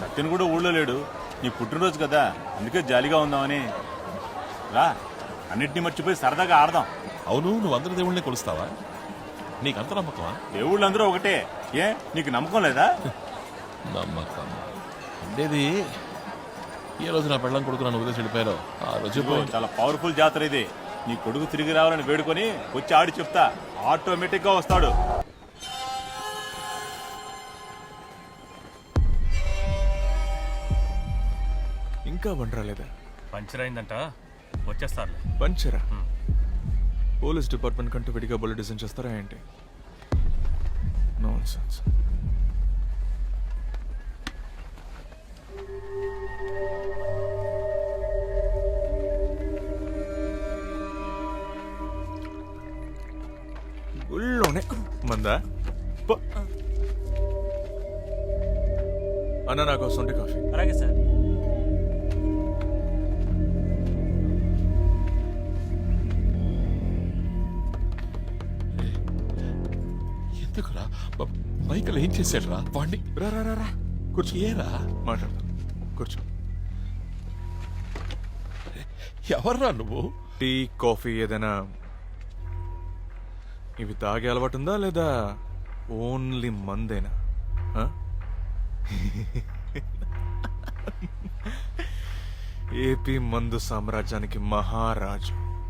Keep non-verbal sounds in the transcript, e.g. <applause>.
సత్యన్ కూడా ఊళ్ళో లేడు. నీ పుట్టినరోజు కదా అందుకే జాలీగా ఉందామని. రా అన్నిటినీ మర్చిపోయి సరదాగా ఆడదాం. అవును నువ్వు అందరి దేవుళ్ళని కొలుస్తావా? నీకు అంత నమ్మకమా? దేవుళ్ళందరూ ఒకటే. ఏ నీకు నమ్మకం లేదా? <laughs> నమ్మకం. ఉండేది. ఏ రోజు నా పెళ్ళం కొడుకు నన్ను వదిలేసి వెళ్ళిపోయారో? ఆ రోజు. చాలా పవర్ఫుల్ జాతర ఇది. నీ కొడుకు తిరిగి రావాలని వేడుకొని వచ్చి ఆడి చెప్తా. ఆటోమేటిక్గా వస్తాడు. ఇంకా వండరాలేదా పంచర్ అయిందంట. వచ్చేస్తారులే. పంచరా? పోలీస్ డిపార్ట్మెంట్ కంటే విడిగా బుల్లెట్ డిజైన్ చేస్తారా ఏంటి? Nonsense. గుళ్ళోనే. మందా. అన్న నాకు సొంటి కాఫీ. అలాగే సార్. ఎందుకురా బ- మైకల్ ఏం చేశాడురా? వాడిని రా రా రా రా. కూర్చో. ఏరా? మాట్లాడదాం కూర్చో. ఎవర్రా నువ్వు? టీ కాఫీ ఏదైనా ఇవి తాగే అలవాటు ఉందా లేదా ఓన్లీ మందేనా? ఆ? <laughs> ఏపీ మందు సామ్రాజ్యానికి మహారాజు.